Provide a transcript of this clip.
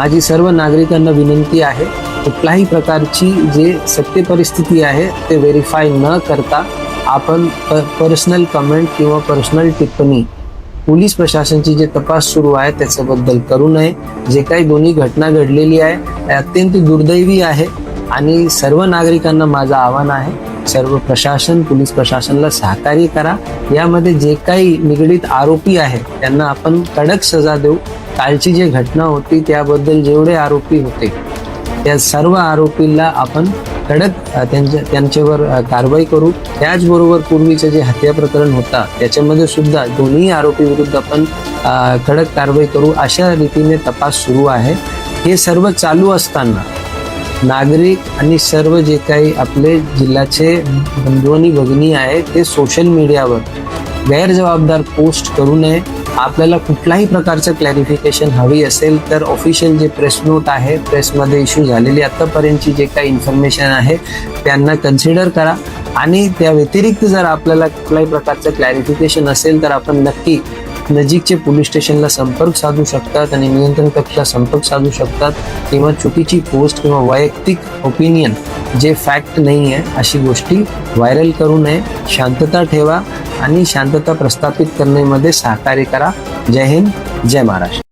माझी सर्व नागरिकांना विनंती आहे कुठल्याही प्रकारची जे सत्य परिस्थिती आहे ते व्हेरीफाय न करता आपण पर्सनल कमेंट किंवा पर्सनल टिप्पणी पोलीस प्रशासनची जे तपास सुरू आहे त्याच्याबद्दल करू नये. जे काही दोन्ही घटना घडलेली आहे ते अत्यंत दुर्दैवी आहे आणि सर्व नागरिकांना माझं आव्हान आहे सर्व प्रशासन पोलीस प्रशासनाला सहकार्य करा. यामध्ये जे काही निगडीत आरोपी आहेत त्यांना आपण कडक सजा देऊ. कालची जी घटना होती त्याबद्दल जेवढे आरोपी होते त्या सर्व आरोपींना आपण कडक त्यांच्या त्यांच्यावर कारवाई करू. त्याचबरोबर पूर्वीचं जे हत्या प्रकरण होता त्याच्यामध्ये सुद्धा दोन्ही आरोपी विरुद्ध आपण कडक कारवाई करू. अशा रीतीने तपास सुरू आहे. हे सर्व चालू असताना नागरिक आणि सर्व जे काही आपले जिल्ह्याचे बंधू आणि भगिनी आहेत ते सोशल मीडियावर गैरजबाबदार पोस्ट करू नये. आपल्याला कुठल्याही प्रकारचं क्लॅरिफिकेशन हवी असेल तर ऑफिशियल जे प्रेस नोट आहे प्रेसमध्ये इश्यू झालेली आत्तापर्यंतची जे काही इन्फॉर्मेशन आहे त्यांना कन्सिडर करा. आणि त्या व्यतिरिक्त जर आपल्याला कुठल्याही प्रकारचं क्लॅरिफिकेशन असेल तर आपण नक्की नजीकचे पोलीस स्टेशनला संपर्क साधू शकतात आणि नियंत्रण कक्षाला संपर्क साधू शकतात किंवा चुकीची पोस्ट किंवा वैयक्तिक ओपिनियन जे फॅक्ट नाही आहे अशी गोष्टी व्हायरल करू नये. शांतता ठेवा आणि शांतता प्रस्थापित करण्यामध्ये सहकार्य करा. जय हिंद जय महाराष्ट्र.